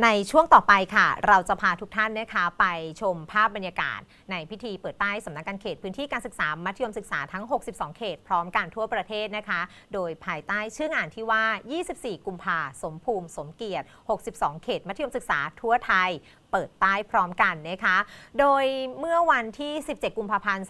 ในช่วงต่อไปค่ะ เราจะพาทุกท่านนะคะไปชมภาพบรรยากาศ ในพิธีเปิดป้ายสำนักงานเขตพื้นที่การศึกษามัธยมศึกษาทั้ง 62 เขต พร้อมกันทั่วประเทศนะคะ โดยภายใต้ชื่องานที่ว่า 24 กุมภาสมภูมิ สมเกียรติ 62 เขต มัธยมศึกษาทั่วไทย เปิดป้ายพร้อมกันนะคะ โดยเมื่อวันที่ 17 กุมภาพันธ์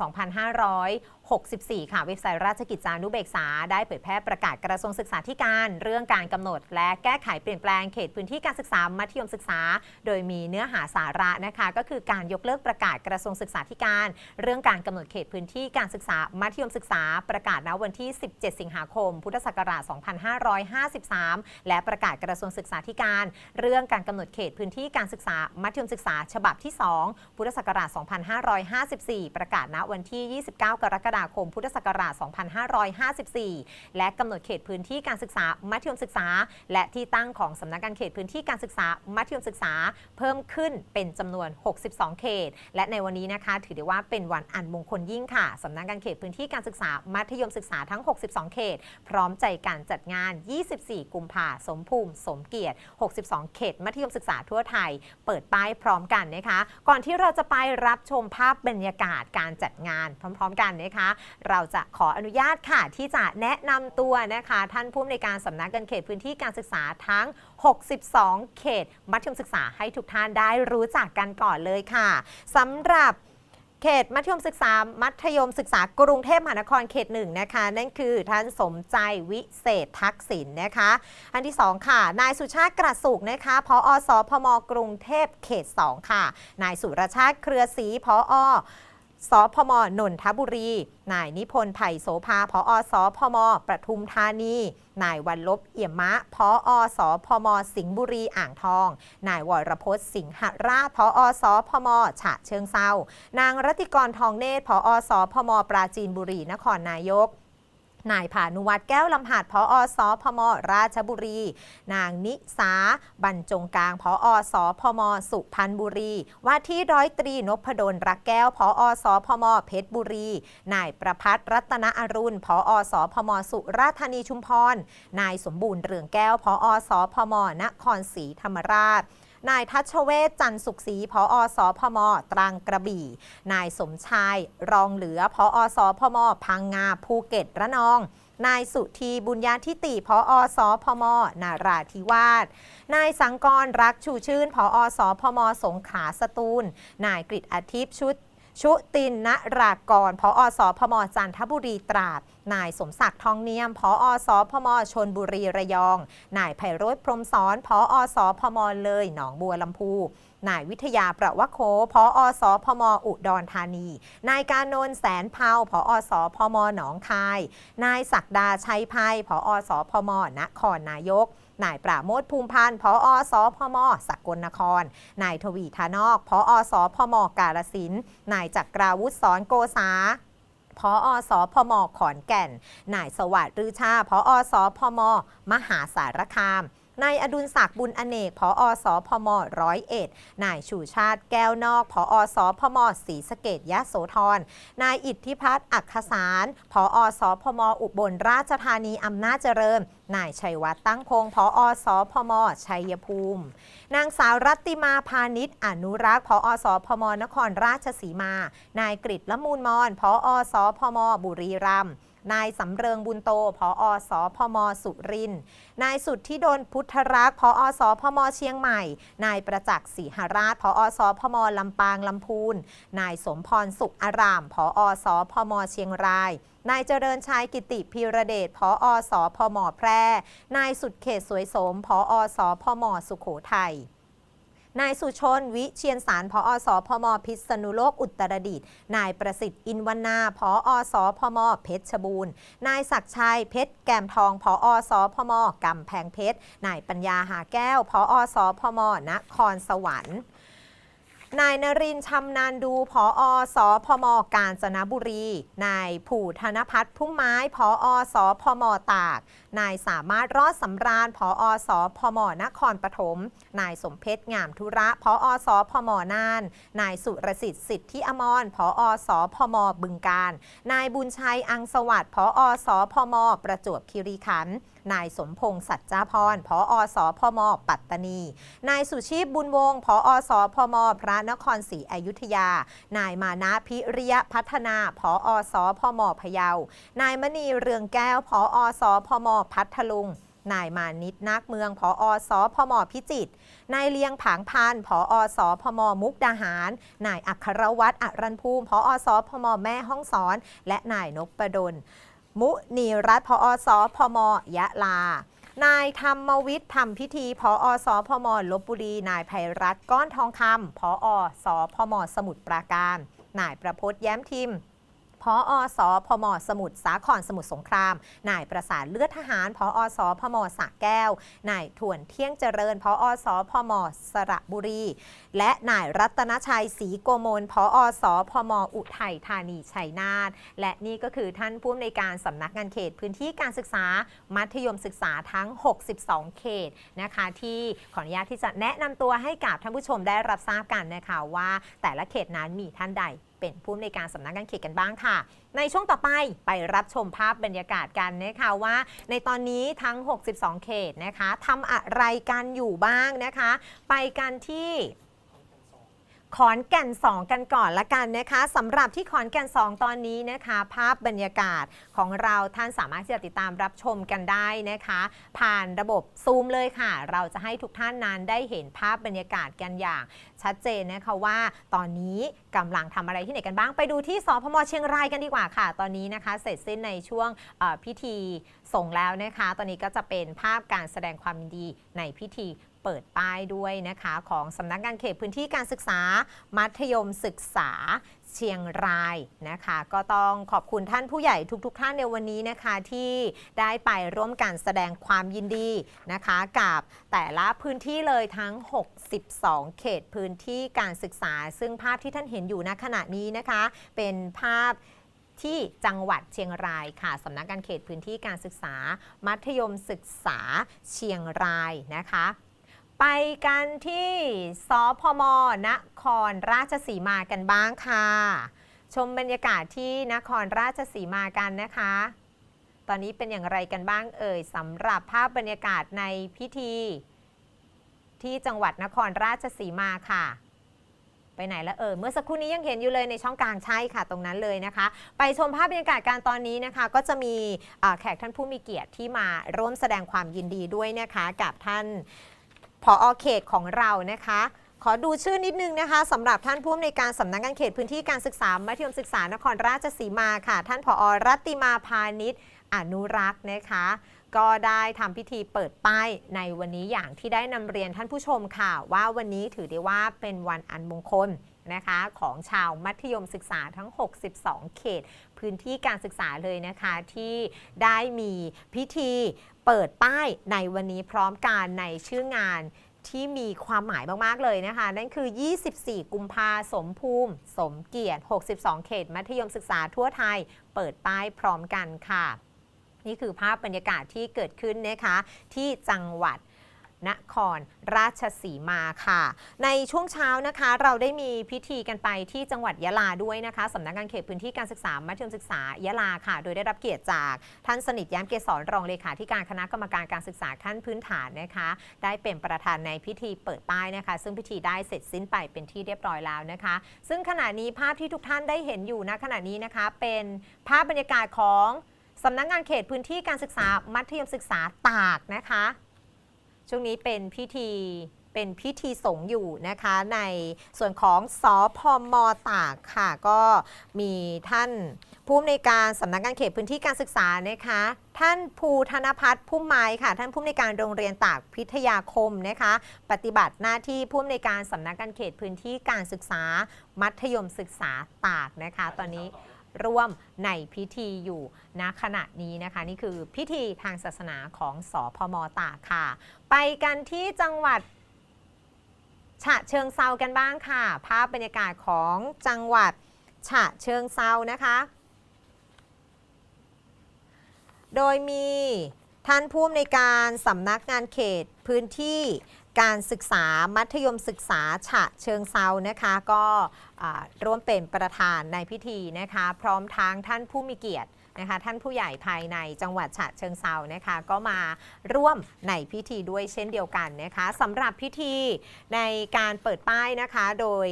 2564 ค่ะ เว็บไซต์ราชกิจจานุเบกษา ได้เผยแพร่ประกาศกระทรวงศึกษาธิการ เรื่องการกำหนด และแก้ไขเปลี่ยนแปลงเขตพื้นที่การศึกษามัธยมศึกษา โดยมีเนื้อหาสาระนะคะ ก็คือการยกเลิกประกาศกระทรวงศึกษาธิการ เรื่องการกำหนดเขตพื้นที่การศึกษามัธยมศึกษา ประกาศณวันที่ 17 สิงหาคม พุทธศักราช 2553 และประกาศกระทรวงศึกษาธิการ เรื่องการกำหนดเขตพื้นที่การศึกษามัธยมศึกษาฉบับที่ 2 พุทธศักราช 2554 ประกาศณวันที่ 29 กรกฎาคม พุทธศักราช 2554 และกำหนดเขตพื้นที่การศึกษามัธยมศึกษา และที่ตั้งของสำนักงานเขตพื้นที่การศึกษามัธยมศึกษา เพิ่มขึ้นเป็นจำนวน 62 เขต และในวันนี้นะคะถือได้ว่าเป็นวันอันมงคลยิ่งค่ะสำนักงานเขตพื้นที่การศึกษามัธยมศึกษาทั้ง 62 เขต พร้อมใจการจัดงาน 24 กุมภาสมภูมิ สมเกียรติ 62 เขต มัธยมศึกษาทั่วไทย เปิดป้ายพร้อมกันนะคะ ก่อนที่เราจะไปรับชมภาพบรรยากาศการจัดงานพร้อม ๆ กันนะคะ เราจะขออนุญาตค่ะที่จะแนะนำตัวนะคะ ท่านผู้อำนวยการสำนักงานเขตพื้นที่การศึกษาทั้ง 62 เขต มัธยมศึกษาให้ทุกท่านได้รู้จักกันก่อนเลยค่ะสำหรับ เขตมัธยมศึกษา มัธยมศึกษากรุงเทพมหานครเขตหนึ่งนะคะ นั่นคือท่านสมใจวิเศษทักษิณนะคะ อันที่ 2 ค่ะ นายสุชาติกระสุกนะคะพออสพมกรุงเทพเขต 2 ค่ะ นายสุรชาติเครือศรีพออ สพมนนทบุรี นายนิพนธ์ไผ่โสภาพออสพมปทุมธานี นายวันลบเอี่ยมมะพออสพมสิงห์บุรีอ่างทอง นายวรพจน์สิงหราชพออสพมฉะเชิงเซานางรัติกรทองเนตรพออสพมปราจีนบุรีนครนายก นายผานุวัตรแก้วลำหาดพออสพม ราชบุรี นางนิสาบรรจงกลางพออสพม สุพรรณบุรี ว่าที่ร้อยตรีนพดลรักแก้วพออสพม เพชรบุรี นายประพัฒน์รัตนอรุณพออสพม สุราธานีชุมพร นายสมบูรณ์เรืองแก้วพออสพม นครศรีธรรมราช นายทัชเวศจันทร์สุขศรีพออสพม ตรังกระบี่ นายสมชาย รองเหลือพออสพม พังงาภูเก็ตระนองนายสุธีบุญญาธิติพออสพม นาราธิวาส นายสังกรรักชูชื่นพออสพม สงขลาสตูล นายกฤษอาทิตย์ชุด ชุตินนรากรพออสพมจันทบุรีตราด นายสมศักดิ์ทองเนียม พออสพมชนบุรีระยอง นายไพโรธพรมสอน พออสพมเลย หนองบัวลำพูนายวิทยาประวะโคพออสพมอุดรธานี นายการนนท์แสนเผาพออสพมหนองคาย นายศักดาชัยภัยพออสพมนครนายก นายปราโมทภูมิพันธ์พออสพมสกลนคร นายทวีธานอกพออสพมกาลสินนายจักราวุฒิสอนโกษาพออสพมขอนแก่น นายสวัสดิ์รือชาพออสพม มหาสารคาม นายอดุลศักดิ์บุญอเนกพออสพมร้อยเอ็ดนายชูชาติแก้วนอกพออสพมศรีสะเกดยะโสธรนายอิทธิพัฒน์อักขสารพออสพมอุบลราชธานีอำนาจเจริญนายชัยวัฒน์ตั้งพงศ์พออสพมชัยภูมินางสาวรัตติมาพาณิชย์อนุรักษ์พออสพมนครราชสีมา นายกฤษละมูลมอนพออสพมบุรีรัมย์ นายสำเริงบุญโตพออสพมสุรินนายสุดทธิดลพุทธรักษ์พออสพมเชียงใหม่ นายประจักษ์ศรีหราชพออสพมลำปางลำพูน นายสมพรสุขอารามพออสพมเชียงรายนายเจริญชัยกิติพีระเดชพออสพมแพร่ นายสุดเขตสวยสมพออสพมสุโขทัย นายสุชน วิเชียนสารพออสพมพิษณุโลกอุตรดิตถ์นายประสิทธิ์อินวนาพออสพมเพชรบูรณ์ นายศักชัยเพชรแกมทองพออสพมกำแพงเพชรนายปัญญาหาแก้วพออสพมนครสวรรค์ นายนรินทร์ชำนาญดูพออสพมกาญจนบุรี นายผู่ธนพัฒน์พุ่มไม้พออสพมตาก นายสามารถรอดสำราญพออสพมนครปฐม นายสมเพชรงามธุระพออสพมน่าน นายสุรสิทธิ์สิทธิอมรพออสพมบึงการ นายบุญชัยอังสวัสดิ์พออสพมประจวบคีรีขันธ์ นายสมพงษ์สัจจาพรผอสพม ปัตตานี นายสุชีพบุญวงศ์ผอสพม พระนครศรีอยุธยา นายมานะพิริยพัฒนาผอสพม พะเยา นายมณีเรืองแก้วผอสพม พัทลุงนายมานิดนักเมืองผอสพมพิจิตร นายเลียงผางพันผอสพมมุกดาหาร นายอัครวัตรอรันภูมิ ผอสพมแม่ห้องสอน และนายนพประดล มุนีรัตน์ผอสพมยะลา นายธรรมวิทย์ทำพิธีพอสพมลบบุรี นายภัยรัตน์ก้อนทองคำพอสพมสมุทรปราการ นายประพจน์แย้มทิม พออสพมสมุทรสาครสมุทรสงคราม นายประสานเลือดทหาร พออสพมสระแก้ว นายถ่วนเที่ยงเจริญ พออสพมสระบุรี และนายรัตนชัยศรีโกมล พออสพมอุทัยธานีชัยนาท และนี่ก็คือท่านผู้อำนวยการสำนักงานเขตพื้นที่การศึกษา มัธยมศึกษาทั้ง 62 เขตนะคะที่ขออนุญาตที่จะแนะนำตัวให้กับท่านผู้ชมได้รับทราบกันนะคะว่าแต่ละเขตนั้นมีท่านใด เป็นผู้อำนวยการสำนักงานเขตกันบ้างค่ะ ในช่วงต่อไปไปรับชมภาพบรรยากาศกันนะคะว่า ในตอนนี้ทั้ง 62 เขตนะคะทำอะไรกันอยู่บ้างนะคะ ไปกันที่ ขอนแก่น 2 กันก่อนละกันนะคะสำหรับที่ขอนแก่น 2 ตอนนี้นะคะ ภาพบรรยากาศของเราท่านสามารถที่จะติดตามรับชมกันได้นะคะ ผ่านระบบซูมเลยค่ะ เราจะให้ทุกท่านนั้นได้เห็นภาพบรรยากาศกันอย่าง ชัดเจนนะคะว่า ตอนนี้กำลังทำอะไรที่ไหนกันบ้างไปดูที่สพมเชียงรายกันดีกว่าค่ะ ตอนนี้นะคะ เสร็จสิ้นในช่วงพิธีส่งแล้วนะคะ ตอนนี้ก็จะเป็นภาพการแสดงความยินดีในพิธี เปิดป้ายด้วยนะคะ ของสำนักงานเขตพื้นที่การศึกษา มัธยมศึกษาเชียงรายนะคะ ก็ต้องขอบคุณท่านผู้ใหญ่ทุกๆทท่านในวันนี้นะคะที่ได้ไปร่วมกันแสดงความยินดีนะคะ กับแต่ละพื้นที่เลยทั้ง 62 เขตพื้นที่การศึกษา ซึ่งภาพที่ท่านเห็นอยู่ณขณะนี้นะคะ เป็นภาพที่จังหวัดเชียงรายค่ะสำนักงานเขตพื้นที่การศึกษา มัธยมศึกษาเชียงรายนะคะ ไปกันที่สพมนครราชสีมากันบ้างค่ะ ชมบรรยากาศที่นครราชสีมากันนะคะ ตอนนี้เป็นอย่างไรกันบ้างเอ่ยสำหรับภาพบรรยากาศในพิธี ที่จังหวัดนครราชสีมาค่ะไปไหนแล้วเออเมื่อสักครู่นี้ยังเห็นอยู่เลยในช่องกลางใช่ค่ะตรงนั้นเลยนะคะ ไปชมภาพบรรยากาศการตอนนี้นะคะ ก็จะมีแขกท่านผู้มีเกียรติที่มาร่วมแสดงความยินดีด้วยนะคะ กับท่าน ผอเขตของเรานะคะ ขอดูชื่อนิดนึงนะคะสำหรับท่านผู้อำนวยการสำนักงานเขตพื้นที่การศึกษามัธยมศึกษานครราชสีมาค่ะ ท่านผอรัตติมาพาณิชย์อนุรักษ์นะคะ ก็ได้ทำพิธีเปิดป้ายในวันนี้อย่างที่ได้นำเรียนท่านผู้ชมค่ะ ว่าวันนี้ถือได้ว่าเป็นวันอันมงคลนะคะของชาวมัธยมศึกษาทั้ง 62 เขต พื้นที่การศึกษาเลยนะคะที่ได้มีพิธี เปิดป้ายในวันนี้พร้อมกันในชื่องานที่มีความหมายมาก ๆ เลยนะคะ นั่นคือ 24 กุมภาสมภูมิ สมเกียรติ 62 เขต มัธยมศึกษาทั่วไทย เปิดป้ายพร้อมกันค่ะ นี่คือภาพบรรยากาศที่เกิดขึ้นนะคะ ที่จังหวัด นครราชสีมาค่ะ ในช่วงเช้านะคะเราได้มีพิธีกันไปที่จังหวัดยะลาด้วยนะคะสำนักงานเขตพื้นที่การศึกษามัธยมศึกษายะลาค่ะ โดยได้รับเกียรติจากท่านสนิทย้มเกษรรองเลขาธิการคณะกรรมการการศึกษาขั้นพื้นฐานนะคะ ได้เป็นประธานในพิธีเปิดป้ายนะคะ ซึ่งพิธีได้เสร็จสิ้นไปเป็นที่เรียบร้อยแล้วนะคะ ซึ่งขณะนี้ภาพที่ทุกท่านได้เห็นอยู่ณขณะนี้นะคะเป็นภาพบรรยากาศของสำนักงานเขตพื้นที่การศึกษามัธยมศึกษาตากนะคะ ช่วงนี้เป็นพิธีเป็นพิธีสงฆ์อยู่นะคะในส่วนของสอพอมตากค่ะ ก็มีท่านผู้อำนวยการสำนักงานเขตพื้นที่การศึกษานะคะ ท่านภูธนพัฒน์พุ่มไม้ค่ะ ท่านผู้อำนวยการโรงเรียนตากพิทยาคมนะคะ ปฏิบัติหน้าที่ผู้อำนวยการสำนักงานเขตพื้นที่การศึกษา มัธยมศึกษาตากนะคะ ตอนนี้ ร่วมในพิธีอยู่ณขณะนี้นะคะ นี่คือพิธีทางศาสนาของสอพมตากค่ะ ไปกันที่จังหวัดฉะเชิงเซากันบ้างค่ะ ภาพบรรยากาศของจังหวัดฉะเชิงเซานะคะ โดยมีท่านผู้อำนวยการสำนักงานเขตพื้นที่ การศึกษามัธยมศึกษาฉะเชิงเซานะคะก็ร่วมเป็นประธานในพิธีนะคะ พร้อมทั้งท่านผู้มีเกียรตินะคะท่านผู้ใหญ่ภายในจังหวัดฉะเชิงเซานะคะก็มาร่วมในพิธีด้วยเช่นเดียวกันนะคะสำหรับพิธีในการเปิดป้ายนะคะโดย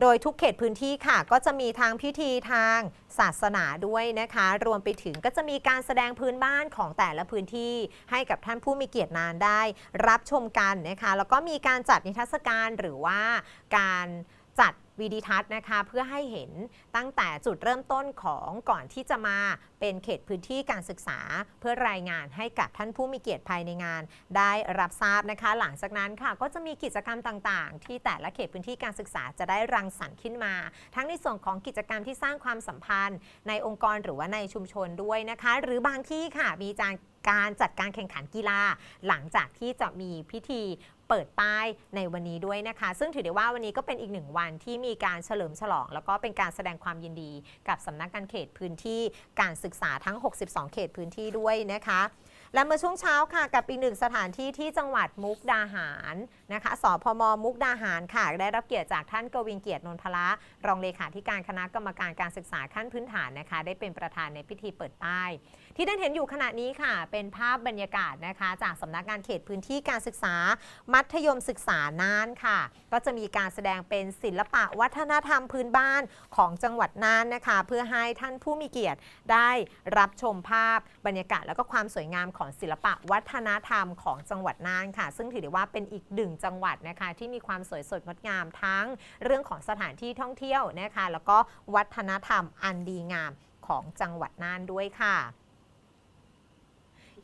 โดยทุกเขตพื้นที่ค่ะ ก็จะมีทางพิธีทางศาสนาด้วยนะคะ รวมไปถึงก็จะมีการแสดงพื้นบ้านของแต่ละพื้นที่ ให้กับท่านผู้มีเกียรตินานได้ รับชมกันนะคะ แล้วก็มีการจัดนิทรรศการหรือว่าการ จัดวีดิทัศน์นะคะเพื่อให้เห็นตั้งแต่จุดเริ่มต้นของก่อนที่จะมาเป็นเขตพื้นที่การศึกษา เพื่อรายงานให้กับท่านผู้มีเกียรติภายในงาน ได้รับทราบนะคะ หลังจากนั้นค่ะก็จะมีกิจกรรมต่างๆ ที่แต่ละเขตพื้นที่การศึกษาจะได้รังสรรค์ขึ้นมา ทั้งในส่วนของกิจกรรมที่สร้างความสัมพันธ์ ในองค์กรหรือว่าในชุมชนด้วยนะคะ หรือบางที่ค่ะมีการ การจัดการแข่งขันกีฬา หลังจากที่จะมีพิธีเปิดป้ายในวันนี้ด้วยนะคะ ซึ่งถือได้ว่าวันนี้ก็เป็นอีกหนึ่งวันที่มีการเฉลิมฉลอง แล้วก็เป็นการแสดงความยินดีกับสำนักงานเขตพื้นที่การศึกษาทั้ง 62 เขตพื้นที่ด้วยนะคะและเมื่อช่วงเช้าค่ะกับอีกหนึ่งสถานที่ที่จังหวัดมุกดาหารนะคะสพมมุกดาหารค่ะ ได้รับเกียรติจากท่านกวินเกียรตินนทละรองเลขาธิการคณะกรรมการการศึกษาขั้นพื้นฐานนะคะ ได้เป็นประธานในพิธีเปิดป้าย ที่ท่านเห็นอยู่ขณะนี้ค่ะ เป็นภาพบรรยากาศนะคะ จากสำนักงานเขตพื้นที่การศึกษา มัธยมศึกษาน่านค่ะ ก็จะมีการแสดงเป็นศิลปะวัฒนธรรมพื้นบ้านของจังหวัดน่านนะคะ เพื่อให้ท่านผู้มีเกียรติได้รับชมภาพบรรยากาศ แล้วก็ความสวยงามของศิลปะวัฒนธรรมของจังหวัดน่านค่ะ ซึ่งถือได้ว่าเป็นอีกหนึ่งจังหวัดนะคะ ที่มีความสวยสดงดงามทั้งเรื่องของสถานที่ท่องเที่ยวนะคะ แล้วก็วัฒนธรรมอันดีงามของจังหวัดน่านด้วยค่ะ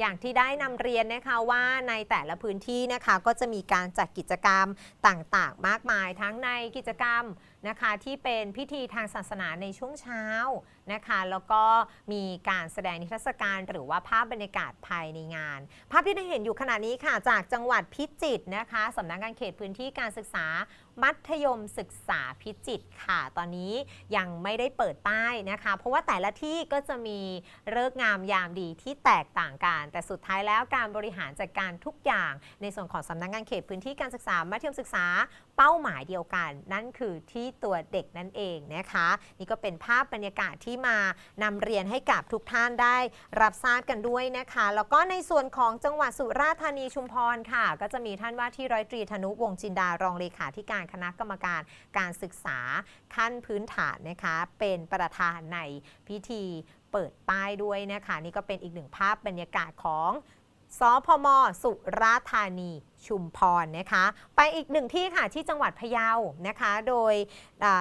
อย่างที่ได้นำเรียนนะคะว่าในแต่ละพื้นที่นะคะก็จะมีการจัดกิจกรรมต่างๆ มากมายทั้งในกิจกรรม นะคะที่เป็นพิธีทางศาสนาในช่วงเช้านะคะแล้วก็มีการแสดงนิทรรศการหรือว่าภาพบรรยากาศภายในงาน ภาพที่ได้เห็นอยู่ขณะนี้ค่ะ จากจังหวัดพิจิตรนะคะสำนักงานเขตพื้นที่การศึกษามัธยมศึกษาพิจิตรค่ะ ตอนนี้ยังไม่ได้เปิดป้ายนะคะ เพราะว่าแต่ละที่ก็จะมีเลิกงามยามดีที่แตกต่างกัน แต่สุดท้ายแล้วการบริหารจัดการทุกอย่าง ในส่วนของสำนักงานเขตพื้นที่การศึกษามัธยมศึกษาเป้าหมายเดียวกัน นั่นคือที่ตัวเด็กนั่นเองนะคะ นี่ก็เป็นภาพบรรยากาศที่มานำเรียนให้กับทุกท่านได้รับทราบกันด้วยนะคะ แล้วก็ในส่วนของจังหวัดสุราษฎร์ธานีชุมพรค่ะ ก็จะมีท่านว่าที่ร้อยตรีธนุวงจินดารองเลขาธิการคณะกรรมการการศึกษาขั้นพื้นฐานนะคะ เป็นประธานในพิธีเปิดป้ายด้วยนะคะ นี่ก็เป็นอีกหนึ่งภาพบรรยากาศของ สพม สุราษฎร์ธานี ชุมพรนะคะ ไปอีกหนึ่งที่ค่ะที่จังหวัดพะเยานะคะ โดย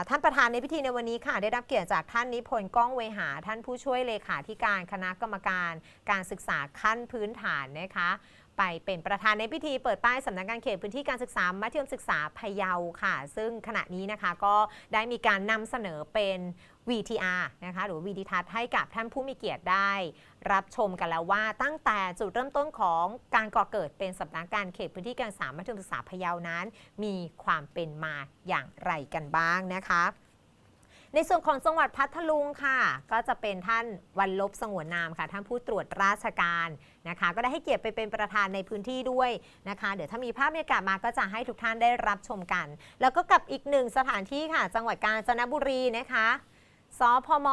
ท่านประธานในพิธีในวันนี้ค่ะ ได้รับเกียรติจากท่านนิพนธ์ก้องเวหา ท่านผู้ช่วยเลขาธิการคณะกรรมการ การศึกษาขั้นพื้นฐานนะคะ ไปเป็นประธานในพิธีเปิดป้ายสำนักงานเขตพื้นที่การศึกษามัธยมศึกษาพะเยาค่ะ ซึ่งขณะนี้นะคะก็ได้มีการนำเสนอเป็น VTR นะคะหรือวีดิทัศน์ให้กับท่านผู้มีเกียรติได้ รับชมกันแล้วว่าตั้งแต่จุดเริ่มต้นของการก่อเกิดเป็นสำนักงานเขตพื้นที่การศึกษามัธยมศึกษาพะเยานั้น มีความเป็นมาอย่างไรกันบ้างนะคะในส่วนของจังหวัดพัทลุงค่ะ ก็จะเป็นท่านวันลบสงวนนามค่ะ ท่านผู้ตรวจราชการ นะคะ ก็ได้ให้เกียรติไปเป็นประธานในพื้นที่ด้วยนะคะ เดี๋ยวถ้ามีภาพบรรยากาศมาก็จะให้ทุกท่านได้รับชมกัน แล้วก็กับอีกหนึ่งสถานที่ค่ะ จังหวัดกาญจนบุรีนะคะสพม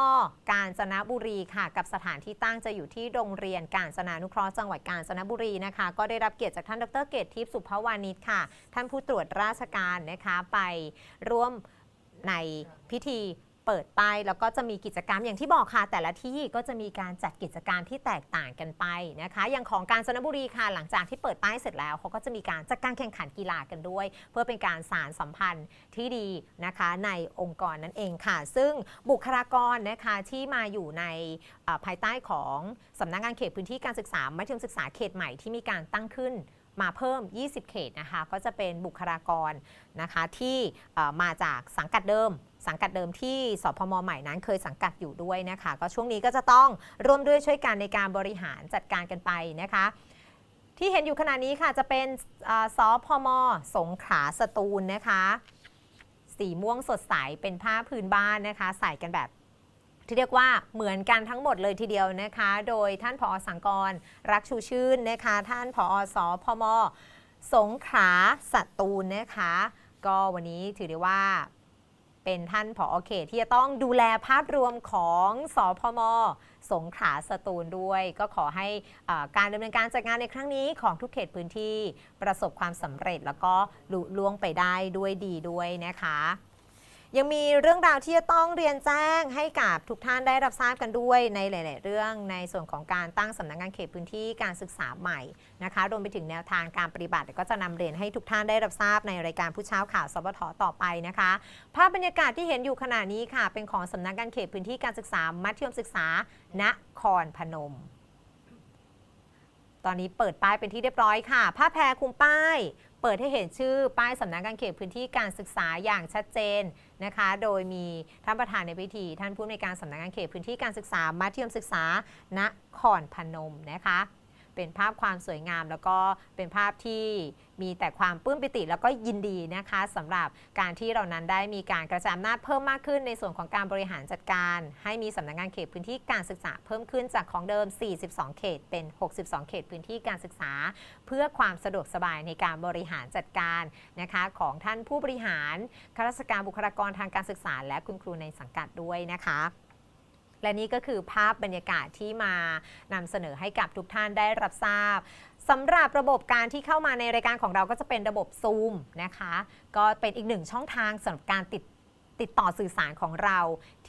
กาญจนบุรีค่ะ กับสถานที่ตั้งจะอยู่ที่โรงเรียนกาญจนานุเคราะห์จังหวัดกาญจนบุรีนะคะ ก็ได้รับเกียรติจากท่านดรเกตทิพย์สุภวานิชค่ะ ท่านผู้ตรวจราชการนะคะไปร่วมในพิธี เปิดป้แล้วก็จะมีกิจกรรมอย่างที่บอกค่ะ แต่ละที่ก็จะมีการจัดกิจกรรมที่แตกต่างกันไปนะคะอย่างของกาญจนบุรีค่ะหลังจากที่เปิดป้ายเสร็จแล้วเขาก็จะมีการจัดการแข่งขันกีฬากันด้วย เพื่อเป็นการสารสัมพันธ์ที่ดีนะคะ ในองค์กรนั่นเองค่ะ ซึ่งบุคลากรนะคะที่มาอยู่ในภายใต้ของสำนักงานเขตพื้นที่การศึกษามัธยมศึกษาเขตใหม่ที่มีการตั้งขึ้นมาเพิ่ม 20 เขตนะคะ ก็จะเป็นบุคลากรนะคะที่มาจากสังกัดเดิม สังกัดเดิมที่สพมใหม่นั้นเคยสังกัดอยู่ด้วยนะคะ ก็ช่วงนี้ก็จะต้องร่วมด้วยช่วยกันในการบริหารจัดการกันไปนะคะ ที่เห็นอยู่ขณะนี้ค่ะจะเป็นสพมสงขลาสตูลนะคะ สีม่วงสดใสเป็นผ้าพื้นบ้านนะคะ ใส่กันแบบที่เรียกว่าเหมือนกันทั้งหมดเลยทีเดียวนะคะ โดยท่านผอสังกรรักชูชื่นนะคะ ท่านผอสพมสงขลาสตูลนะคะ ก็วันนี้ถือได้ว่า เป็นท่านผอเขตที่จะต้องดูแลภาพรวมของสอพม สงขลาสตูลด้วย ก็ขอให้การดำเนินการจัดงานในครั้งนี้ของทุกเขตพื้นที่ประสบความสำเร็จแล้วก็ลุล่วงไปได้ด้วยดีด้วยนะคะ ยังมีเรื่องราวที่จะต้องเรียนแจ้งให้กับทุกท่านได้รับทราบกันด้วยในหลาย ๆ เรื่องในส่วนของการตั้งสำนักงานเขตพื้นที่การศึกษาใหม่นะคะรวมไปถึงแนวทางการปฏิบัติก็จะนำเรียนให้ทุกท่านได้รับทราบในรายการผู้เช้าข่าวสบทต่อไปนะคะ ภาพบรรยากาศที่เห็นอยู่ขณะนี้ค่ะ เป็นของสำนักงานเขตพื้นที่การศึกษามัธยมศึกษา นครพนม ตอนนี้เปิดป้ายเป็นที่เรียบร้อยค่ะ ผ้าแพรคุมป้าย เปิดให้เห็นชื่อป้ายสำนักงานเขตพื้นที่การศึกษาอย่างชัดเจนนะคะ โดยมีท่านประธานในพิธี ท่านผู้อำนวยการสำนักงานเขตพื้นที่การศึกษามัธยมศึกษา นครพนมนะคะ เป็นภาพความสวยงาม แล้วก็เป็นภาพที่มีแต่ความปลื้มปิติแล้วก็ยินดีนะคะสำหรับการที่เรานั้นได้มีการกระจายอำนาจเพิ่มมากขึ้นในส่วนของการบริหารจัดการ ให้มีสำนักงานเขตพื้นที่การศึกษา เพิ่มขึ้นจากของเดิม 42 เขต เป็น 62 เขตพื้นที่การศึกษา เพื่อความสะดวกสบายในการบริหารจัดการนะคะของท่านผู้บริหารข้าราชการบุคลากรทางการศึกษา และคุณครูในสังกัดด้วยนะคะ และนี่ก็คือภาพบรรยากาศที่มานำเสนอให้กับทุกท่านได้รับทราบสำหรับระบบการที่เข้ามาในรายการของเราก็จะเป็นระบบซูมนะคะ ก็เป็นอีกหนึ่งช่องทางสำหรับการติด ติดต่อสื่อสารของเรา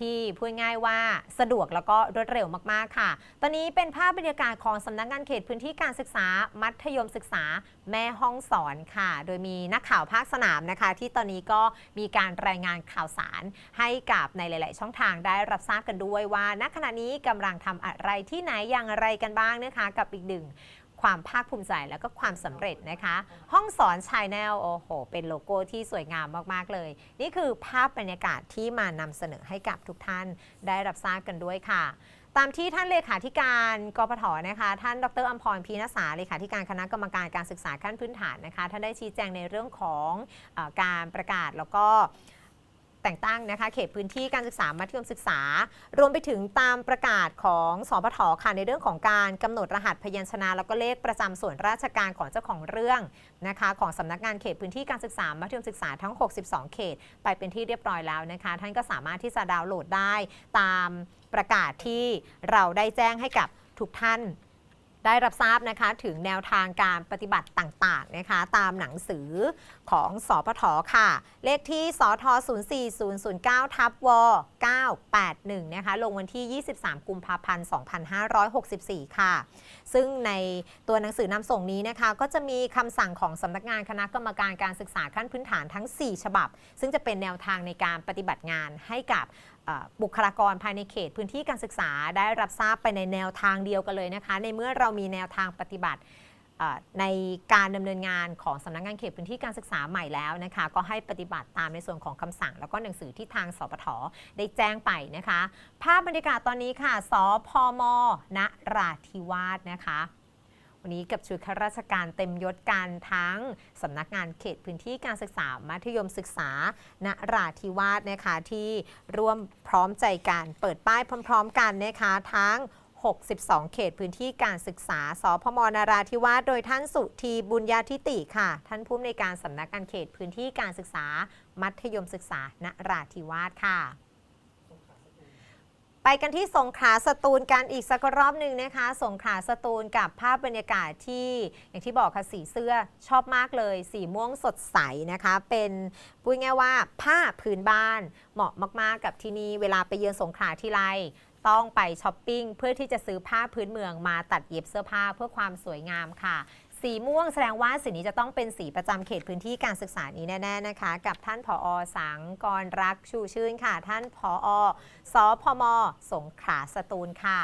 ที่พูดง่ายว่าสะดวกแล้วก็รวดเร็วมากๆค่ะ ตอนนี้เป็นภาพบรรยากาศของสำนักงานเขตพื้นที่การศึกษา มัธยมศึกษาแม่ห้องสอนค่ะ โดยมีนักข่าวภาคสนามนะคะ ที่ตอนนี้ก็มีการรายงานข่าวสาร ให้กับในหลาย ๆ ช่องทางได้รับทราบกันด้วยว่าณขณะนี้กำลังทำอะไรที่ไหนอย่างไรกันบ้างนะคะ กับอีกหนึ่ง ความภาคภูมิใจแล้วก็ความสำเร็จนะคะ ห้องสอนชายแนลโอ้โห เป็นโลโก้ที่สวยงามมาก ๆ เลย นี่คือภาพบรรยากาศที่มานำเสนอให้กับทุกท่านได้รับทราบกันด้วยค่ะตามที่ท่านเลขาธิการกปทนะคะ ท่านดรอัมพรพีนสาเลขาธิการคณะกรรมการการศึกษาขั้นพื้นฐานนะคะ ท่านได้ชี้แจงในเรื่องของอการประกาศแล้วก็ แต่งตั้งนะคะเขตพื้นที่การศึกษามัธยมศึกษา รวมไปถึงตามประกาศของสพทค่ะในเรื่องของการกำหนดรหัสพยัญชนะ แล้วก็เลขประจำส่วนราชการของเจ้าของเรื่องนะคะของสำนักงานเขตพื้นที่การศึกษามัธยมศึกษาทั้ง 62 เขต ไปเป็นที่เรียบร้อยแล้วนะคะท่านก็สามารถที่จะดาวน์โหลดได้ตามประกาศที่เราได้แจ้งให้กับทุกท่าน ได้รับทราบนะคะถึงแนวทางการปฏิบัติต่างๆนะคะตามหนังสือของสปทค่ะ เลขที่สท04009ทับว981นะคะลงวันที่ 23 กุมภาพันธ์ 2564 ค่ะ ซึ่งในตัวหนังสือนำส่งนี้นะคะ ก็จะมีคำสั่งของสำนักงานคณะกรรมการการศึกษาขั้นพื้นฐานทั้ง 4 ฉบับ ซึ่งจะเป็นแนวทางในการปฏิบัติงานให้กับ บุคลากรภายในเขตพื้นที่การศึกษาได้รับทราบไปในแนวทางเดียวกันเลยนะคะ ในเมื่อเรามีแนวทางปฏิบัติในการดำเนินงานของสำนักงานเขตพื้นที่การศึกษาใหม่แล้วนะคะ ก็ให้ปฏิบัติตามในส่วนของคำสั่ง แล้วก็หนังสือที่ทางสปทได้แจ้งไปนะคะ ภาพบรรยากาศตอนนี้ค่ะสพมนราธิวาสนะคะ วันนี้กับชุดข้าราชการเต็มยศกันทั้งสำนักงานเขตพื้นที่การศึกษามัธยมศึกษานราธิวาสนะคะที่ร่วมพร้อมใจกันเปิดป้ายพร้อม ๆ กันนะคะทั้ง 62 เขตพื้นที่การศึกษา สพมนราธิวาส โดยท่านสุธีบุญญาธิติค่ะ ท่านผู้อำนวยการสำนักงานเขตพื้นที่การศึกษา มัธยมศึกษา นราธิวาสค่ะ ไปกันที่สงขลาสตูลกันอีกสักรอบหนึ่งนะคะ สงขลาสตูลกับภาพบรรยากาศที่อย่างที่บอกค่ะสีเสื้อชอบมากเลย สีม่วงสดใสนะคะ เป็นพูดง่ายว่าผ้าพื้นบ้านเหมาะมาก ๆ กับที่นี่เวลาไปเยือนสงขลาที่ไรต้องไปช้อปปิ้งเพื่อที่จะซื้อผ้าพื้นเมืองมาตัดเย็บเสื้อผ้าเพื่อความสวยงามค่ะ สีม่วงแสดงว่าสีนี้จะต้องเป็นสีประจำเขตพื้นที่การศึกษานี้แน่ๆนะคะ กับท่านผอสังกรรักชูชื่นค่ะ ท่านผอสพม สงขลาสตูลค่ะ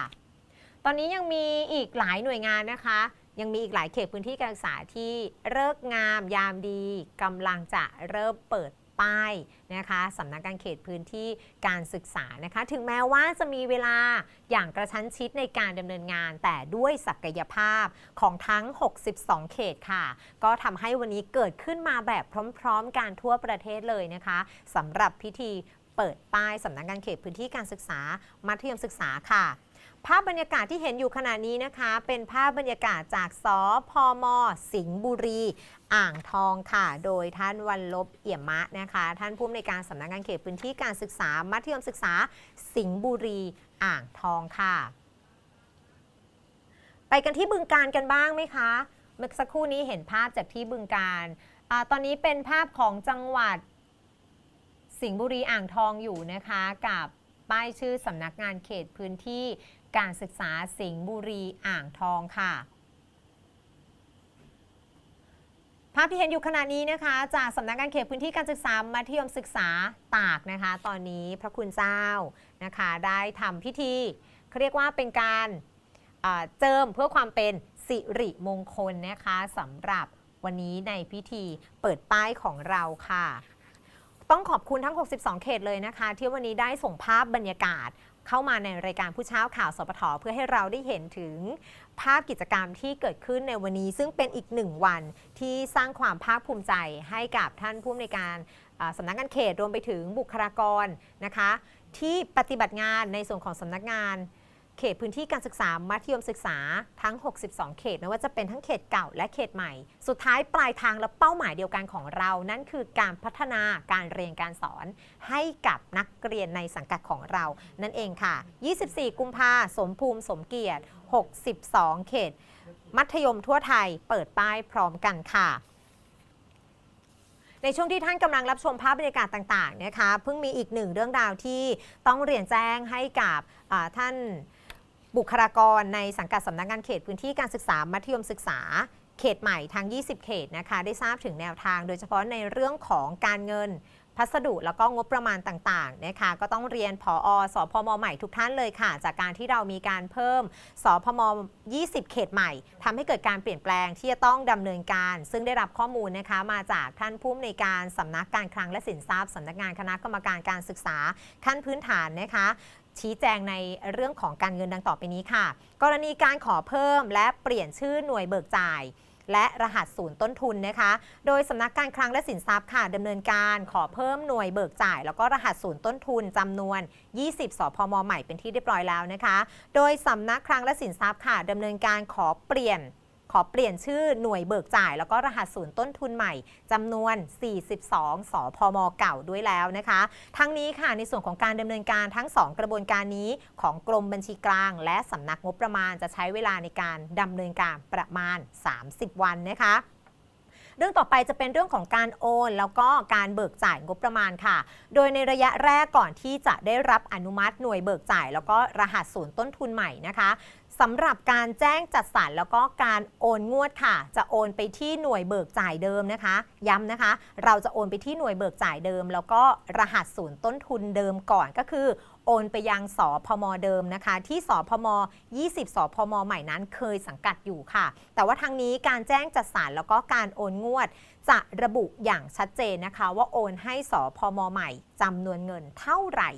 ตอนนี้ยังมีอีกหลายหน่วยงานนะคะ ยังมีอีกหลายเขตพื้นที่การศึกษาที่เลิกงามยามดีกำลังจะเริ่มเปิด ป้ายนะคะสำนักงานเขตพื้นที่การศึกษานะคะ ถึงแม้ว่าจะมีเวลาอย่างกระชั้นชิดในการดำเนินงาน แต่ด้วยศักยภาพของทั้ง 62 เขตค่ะ ก็ทำให้วันนี้เกิดขึ้นมาแบบพร้อม ๆ กันทั่วประเทศเลยนะคะสำหรับพิธี เปิดป้ายสำนักงานเขตพื้นที่การศึกษา มัธยมศึกษาค่ะ ภาพบรรยากาศที่เห็นอยู่ขณะนี้นะคะ เป็นภาพบรรยากาศจากสพมสิงห์บุรี อ่างทองค่ะ โดยท่านวันลบเอี่ยมมะนะคะ ท่านผู้อำนวยการสำนักงานเขตพื้นที่การศึกษา มัธยมศึกษา สิงห์บุรี อ่างทองค่ะ ไปกันที่บึงการกันบ้างไหมคะ เมื่อสักครู่นี้เห็นภาพจากที่บึงการอตอนนี้เป็นภาพของจังหวัด สิงห์บุรีอ่างทองอยู่นะคะกับป้ายชื่อสำนักงานเขตพื้นที่การศึกษาสิงห์บุรีอ่างทองค่ะ ภาพที่เห็นอยู่ขณะนี้นะคะ จากสำนักงานเขตพื้นที่การศึกษามัธยมศึกษาตากนะคะ ตอนนี้พระคุณเจ้านะคะ ได้ทำพิธีเขาเรียกว่าเป็นการเจิมเพื่อความเป็นสิริมงคลนะคะสำหรับวันนี้ในพิธีเปิดป้ายของเราค่ะ ต้องขอบคุณทั้ง 62 เขตเลยนะคะ ที่วันนี้ได้ส่งภาพบรรยากาศ เข้ามาในรายการผู้เช้าข่าวสปทเพื่อให้เราได้เห็นถึงภาพกิจกรรมที่เกิดขึ้นในวันนี้ ซึ่งเป็นอีกหนึ่งวันที่สร้างความภาคภูมิใจให้กับท่านผู้อำนวยการสำนักงานเขตรวมไปถึงบุคลากรนะคะ ที่ปฏิบัติงานในส่วนของสำนักงาน เขตพื้นที่การศึกษามัธยมศึกษาทั้ง 62 เขตไม่ว่าจะเป็นทั้งเขตเก่าและเขตใหม่ สุดท้ายปลายทางและเป้าหมายเดียวกันของเรา นั่นคือการพัฒนาการเรียนการสอนให้กับนักเรียนในสังกัดของเรา นั่นเองค่ะ 24 กุมภาสมภูมิสมเกียรติ 62 เขต มัธยมทั่วไทยเปิดป้ายพร้อมกันค่ะในช่วงที่ท่านกำลังรับชมภาพบรรยากาศต่างๆนะคะเพิ่งมีอีกหนึ่งเรื่องราวที่ต้องเรียนแจ้งให้กับท่าน บุคลากรในสังกัดสำนักงานเขตพื้นที่การศึกษามัธยมศึกษาเขตใหม่ทั้ง 20 เขตนะคะ ได้ทราบถึงแนวทาง โดยเฉพาะในเรื่องของการเงิน พัสดุแล้วก็งบประมาณต่างๆนะคะ ก็ต้องเรียนผอสพมใหม่ทุกท่านเลยค่ะ จากการที่เรามีการเพิ่มสพม20 เขตใหม่ทำให้เกิดการเปลี่ยนแปลงที่จะต้องดำเนินการ ซึ่งได้รับข้อมูลนะคะมาจากท่านผู้อำนวยการสำนักการคลังและสินทรัพย์สำนักงานคณะกรรมการการศึกษาขั้นพื้นฐานนะคะ ชี้แจงในเรื่องของการเงินดังต่อไปนี้ค่ะ กรณีการขอเพิ่มและเปลี่ยนชื่อหน่วยเบิกจ่ายและรหัสศูนย์ต้นทุนนะคะ โดยสำนักการคลังและสินทรัพย์ค่ะดำเนินการขอเพิ่มหน่วยเบิกจ่าย แล้วก็รหัสศูนย์ต้นทุนจำนวน 20 สพม ใหม่เป็นที่เรียบร้อยแล้วนะคะ โดยสำนักคลังและสินทรัพย์ค่ะดำเนินการขอเปลี่ยน ขอเปลี่ยนชื่อหน่วยเบิกจ่าย แล้วก็รหัสศูนย์ต้นทุนใหม่จำนวน 42 สพม เก่าด้วยแล้วนะคะ ทั้งนี้ค่ะในส่วนของการดำเนินการทั้ง 2 กระบวนการนี้ของกรมบัญชีกลาง และสำนักงบประมาณจะใช้เวลาในการดำเนินการประมาณ 30 วันนะคะเรื่องต่อไปจะเป็นเรื่องของการโอน แล้วก็การเบิกจ่ายงบประมาณค่ะ โดยในระยะแรกก่อนที่จะได้รับอนุมัติหน่วยเบิกจ่าย แล้วก็รหัสศูนย์ต้นทุนใหม่นะคะ สำหรับการแจ้งจัดสรรแล้วก็การโอนงวดค่ะ จะโอนไปที่หน่วยเบิกจ่ายเดิมนะคะ ย้ำนะคะ เราจะโอนไปที่หน่วยเบิกจ่ายเดิม แล้วก็รหัสศูนย์ต้นทุนเดิมก่อนก็คือโอนไปยังสพมเดิมนะคะ ที่สพม 20สพม ใหม่นั้นเคยสังกัดอยู่ค่ะ แต่ว่าทางนี้การแจ้งจัดสรรแล้วก็การโอนงวด จะระบุอย่างชัดเจนนะคะ ว่าโอนให้สพม ใหม่จำนวนเงินเท่าไหร่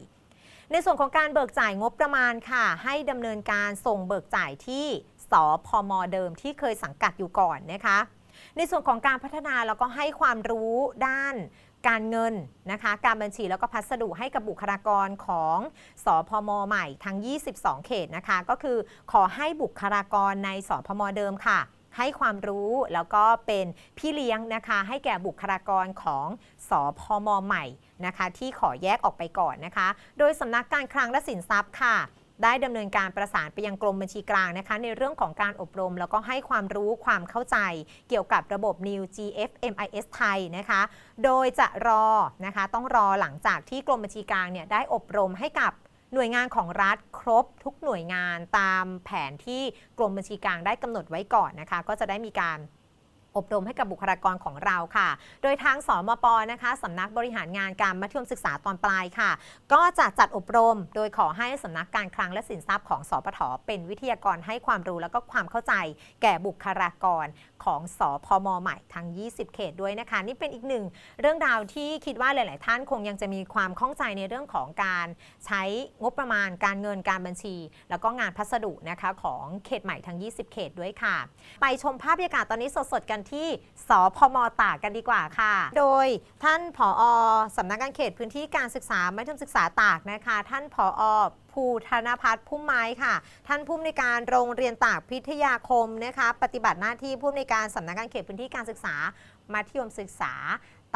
ในส่วนของการเบิกจ่ายงบประมาณค่ะ ให้ดำเนินการส่งเบิกจ่ายที่สพมเดิมที่เคยสังกัดอยู่ก่อนนะคะ ในส่วนของการพัฒนาแล้วก็ให้ความรู้ด้านการเงินนะคะ การบัญชีแล้วก็พัสดุให้กับบุคลากรของสพมใหม่ทั้ง 22 เขตนะคะ ก็คือขอให้บุคลากรในสพมเดิมค่ะ ให้ความรู้แล้วก็เป็นพี่เลี้ยงนะคะ ให้แก่บุคลากรของสพมใหม่นะคะ ที่ขอแยกออกไปก่อนนะคะ โดยสำนักการคลังและสินทรัพย์ค่ะได้ดำเนินการประสานไปยังกรมบัญชีกลางนะคะ ในเรื่องของการอบรม แล้วก็ให้ความรู้ความเข้าใจ เกี่ยวกับระบบ New GFMIS ไทยนะคะ โดยจะรอนะคะ ต้องรอหลังจากที่กรมบัญชีกลางเนี่ยได้อบรมให้กับ หน่วยงานของรัฐครบทุกหน่วยงานตามแผนที่กรมบัญชีกลางได้กำหนดไว้ก่อนนะคะ ก็จะได้มีการอบรมให้กับบุคลากรของเราค่ะ โดยทางสมปนะคะสำนักบริหารงานการมัธยมศึกษาตอนปลายค่ะ ก็จะจัดอบรม โดยขอให้สำนักการคลังและสินทรัพย์ของสปทเป็นวิทยากรให้ความรู้แล้วก็ความเข้าใจ แก่บุคลากรของสพมใหม่ทั้ง 20 เขตด้วยนะคะ นี่เป็นอีกหนึ่งเรื่องราวที่คิดว่าหลาย ๆ ท่านคงยังจะมีความข้องใจในเรื่องของการใช้งบประมาณการเงินการบัญชี แล้วก็งานพัสดุนะคะของเขตใหม่ทั้ง 20 เขตด้วยค่ะ ไปชมภาพบรรยากาศตอนนี้สด ๆ กันที่สพมตากกันดีกว่าค่ะ โดยท่านผอสำนักงานเขตพื้นที่การศึกษามัธยมศึกษาตากนะคะ ท่านผอ ภูภูธนพัฒน์พุ่มไม้ค่ะ ท่านผู้อำนวยการโรงเรียนตากพิทยาคมนะคะ ปฏิบัติหน้าที่ผู้อำนวยการสำนักงานเขตพื้นที่การศึกษามัธยมศึกษา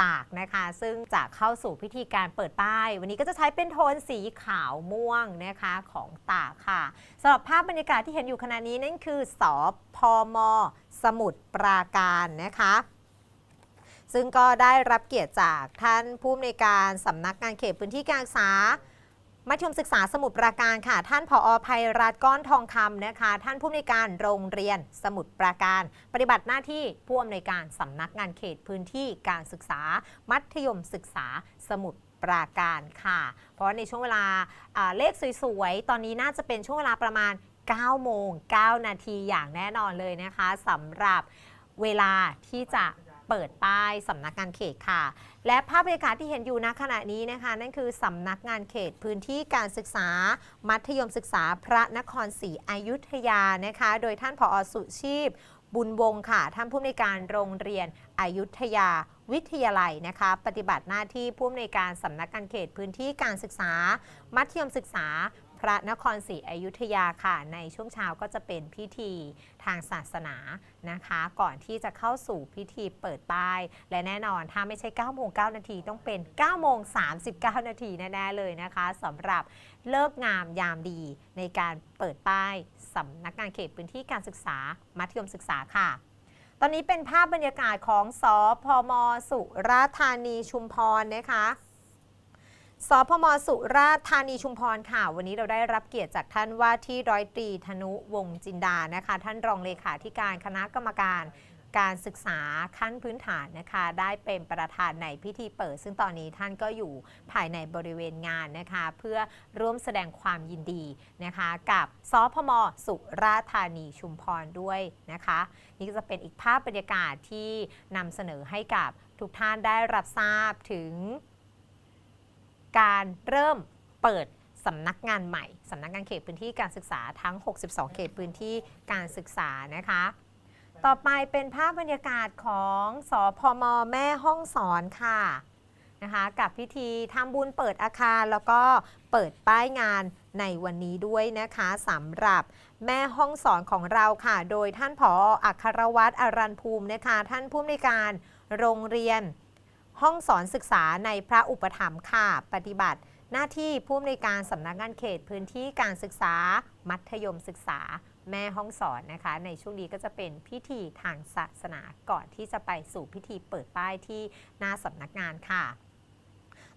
ตากนะคะ ซึ่งจะเข้าสู่พิธีการเปิดป้าย วันนี้ก็จะใช้เป็นโทนสีขาวม่วงนะคะของตากค่ะสำหรับภาพบรรยากาศที่เห็นอยู่ขณะนี้นั่นคือสอพมสมุทรปราการนะคะซึ่งก็ได้รับเกียรติจากท่านผู้อำนวยการสำนักงานเขตพื้นที่การศึกษา มัธยมศึกษาสมุทรปราการค่ะ ท่านผอภัยรัตน์ก้อนทองคำนะคะ ท่านผู้อำนวยการโรงเรียนสมุทรปราการ ปฏิบัติหน้าที่ผู้อำนวยการสำนักงานเขตพื้นที่การศึกษา มัธยมศึกษาสมุทรปราการค่ะ เพราะว่าในช่วงเวลาอ่าเลขสวยๆ ตอนนี้น่าจะเป็นช่วงเวลาประมาณ 9 โมง 9 นาทีอย่างแน่นอนเลยนะคะสำหรับเวลาที่จะ เปิดป้ายสำนักงานเขตค่ะ และภาพบรรยากาศที่เห็นอยู่ณขณะนี้นะคะ นั่นคือสำนักงานเขตพื้นที่การศึกษา มัธยมศึกษาพระนครศรีอยุธยานะคะ โดยท่านผอสุชีพ บุญวงค่ะ ท่านผู้อำนวยการโรงเรียนอยุธยาวิทยาลัยนะคะ ปฏิบัติหน้าที่ผู้อำนวยการสำนักงานเขตพื้นที่การศึกษา มัธยมศึกษา พระนครศรีอยุธยาค่ะ ในช่วงเช้าก็จะเป็นพิธีทางศาสนานะคะ ก่อนที่จะเข้าสู่พิธีเปิดป้าย และแน่นอนถ้าไม่ใช่9โมง9นาทีต้องเป็น9โมง39 นาทีแน่ๆเลยนะคะสำหรับเลิกงามยามดีในการเปิดป้ายสำนักงานเขตพื้นที่การศึกษา มัธยมศึกษาค่ะตอนนี้เป็นภาพบรรยากาศของสอพมสุราธานีชุมพรนะคะ สพมสุราษฎร์ธานีชุมพรค่ะ วันนี้เราได้รับเกียรติจากท่านว่าที่ร้อยตรีธนุวงจินดานะคะ ท่านรองเลขาธิการคณะกรรมการการศึกษาขั้นพื้นฐานนะคะ ได้เป็นประธานในพิธีเปิด ซึ่งตอนนี้ท่านก็อยู่ภายในบริเวณงานนะคะ เพื่อร่วมแสดงความยินดีนะคะ กับสพมสุราษฎร์ธานีชุมพรด้วยนะคะ นี่ก็จะเป็นอีกภาพบรรยากาศที่นำเสนอให้กับทุกท่านได้รับทราบถึง การเริ่มเปิดสำนักงานใหม่ สำนักงานเขตพื้นที่การศึกษาทั้ง 62 เขตพื้นที่การศึกษานะคะ ต่อไปเป็นภาพบรรยากาศของสอพมแม่ห้องสอนค่ะนะคะกับพิธีทำบุญเปิดอาคารแล้วก็เปิดป้ายงานในวันนี้ด้วยนะคะสำหรับแม่ห้องสอนของเราค่ะ โดยท่านผออัครวัตรอรันภูมินะคะ ท่านผู้อำนวยการโรงเรียน ห้องสอนศึกษาในพระอุปถัมภ์ค่ะ ปฏิบัติ หน้าที่ผู้อำนวยการสำนักงานเขตพื้นที่การศึกษา มัธยมศึกษา แม่ห้องสอนนะคะ ในช่วงนี้ก็จะเป็นพิธีทางศาสนาก่อนที่จะไปสู่พิธีเปิดป้ายที่หน้าสำนักงานค่ะ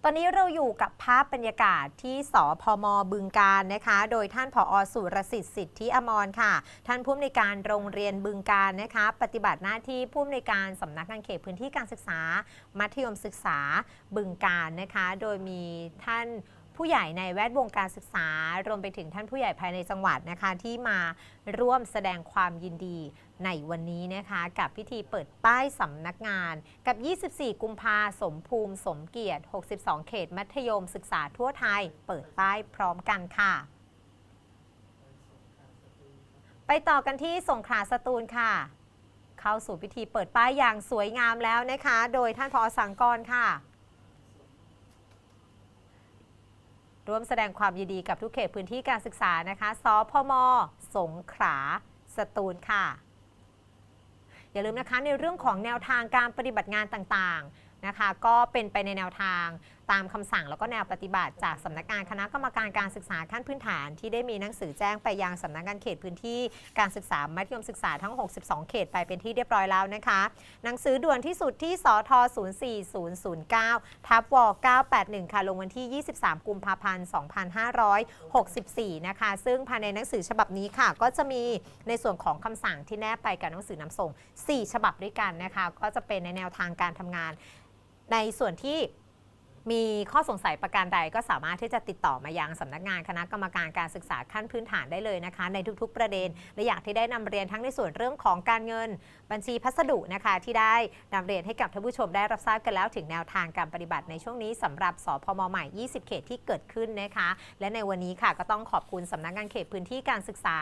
ตอนนี้เราอยู่กับภาพบรรยากาศที่สพมบึงการนะคะ โดยท่านผอสุรสิทธิ์สิทธิอมรค่ะ ท่านผู้อำนวยการโรงเรียนบึงการนะคะ ปฏิบัติหน้าที่ผู้อำนวยการสำนักงานเขตพื้นที่การศึกษา มัธยมศึกษาบึงการนะคะ โดยมีท่าน ผู้ใหญ่ในแวดวงการศึกษา รวมไปถึงท่านผู้ใหญ่ภายในจังหวัดนะคะ ที่มาร่วมแสดงความยินดีในวันนี้นะคะ กับพิธีเปิดป้ายสำนักงาน กับ 24 กุมภาสมภูมิสมเกียรติ 62 เขตมัธยมศึกษาทั่วไทย เปิดป้ายพร้อมกันค่ะไปต่อกันที่สงขลาสตูลค่ะ เข้าสู่พิธีเปิดป้ายอย่างสวยงามแล้วนะคะ โดยท่านพอสังกรค่ะ ร่วมแสดงความยินดีกับทุกเขตพื้นที่การศึกษานะคะสพม สงขลาสตูลค่ะ อย่าลืมนะคะในเรื่องของแนวทางการปฏิบัติงานต่างๆนะคะ ก็เป็นไปในแนวทาง ตามคำสั่งแล้วก็แนวปฏิบัติจากสำนักงานคณะกรรมการการศึกษาขั้นพื้นฐาน ที่ได้มีหนังสือแจ้งไปยังสำนักงานเขตพื้นที่การศึกษามัธยมศึกษาทั้ง 62 เขตไปเป็นที่เรียบร้อยแล้วนะคะ หนังสือด่วนที่สุดที่สท04009ทับว981 ค่ะ ลงวันที่ 23 กุมภาพันธ์ 2564 นะคะ ซึ่งภายในหนังสือฉบับนี้ค่ะ ก็จะมีในส่วนของคำสั่งที่แนบไปกับหนังสือนำส่ง 4 ฉบับด้วยกันนะคะ ก็จะเป็นในแนวทางการทำงาน ในส่วนที่ มีข้อสงสัยประการใดก็สามารถที่จะติดต่อมายังสำนักงานคณะกรรมการการศึกษาขั้นพื้นฐานได้เลยนะคะ ในทุกๆประเด็น และอยากที่ได้นำเรียนทั้งในส่วนเรื่องของการเงินบัญชีพัสดุนะคะ ที่ได้นำเรียนให้กับท่านผู้ชมได้รับทราบกันแล้วถึงแนวทางการปฏิบัติในช่วงนี้สำหรับสพมใหม่ 20 เขตที่เกิดขึ้นนะคะ และในวันนี้ค่ะก็ต้องขอบคุณสำนักงานเขตพื้นที่การศึกษา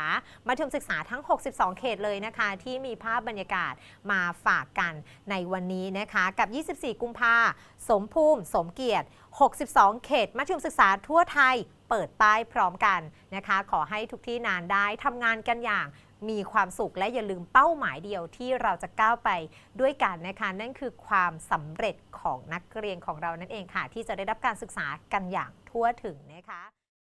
มัธยมศึกษาทั้ง 62 เขตเลยนะคะ ที่มีภาพบรรยากาศมาฝากกันในวันนี้นะคะ กับ 24 กุมภาสมภูมิ สมเกียรยรติ 62 เขตมัธยมศึกษาทั่วไทย เปิดป้ายพร้อมกันนะคะ ขอให้ทุกที่นานได้ทำงานกันอย่างมีความสุขและอย่าลืมเป้าหมายเดียวที่เราจะก้าวไปด้วยกันนะคะนั่นคือความสำเร็จของนักเรียนของเรานั่นเองค่ะ ที่จะได้รับการศึกษากันอย่างทั่วถึงนะคะ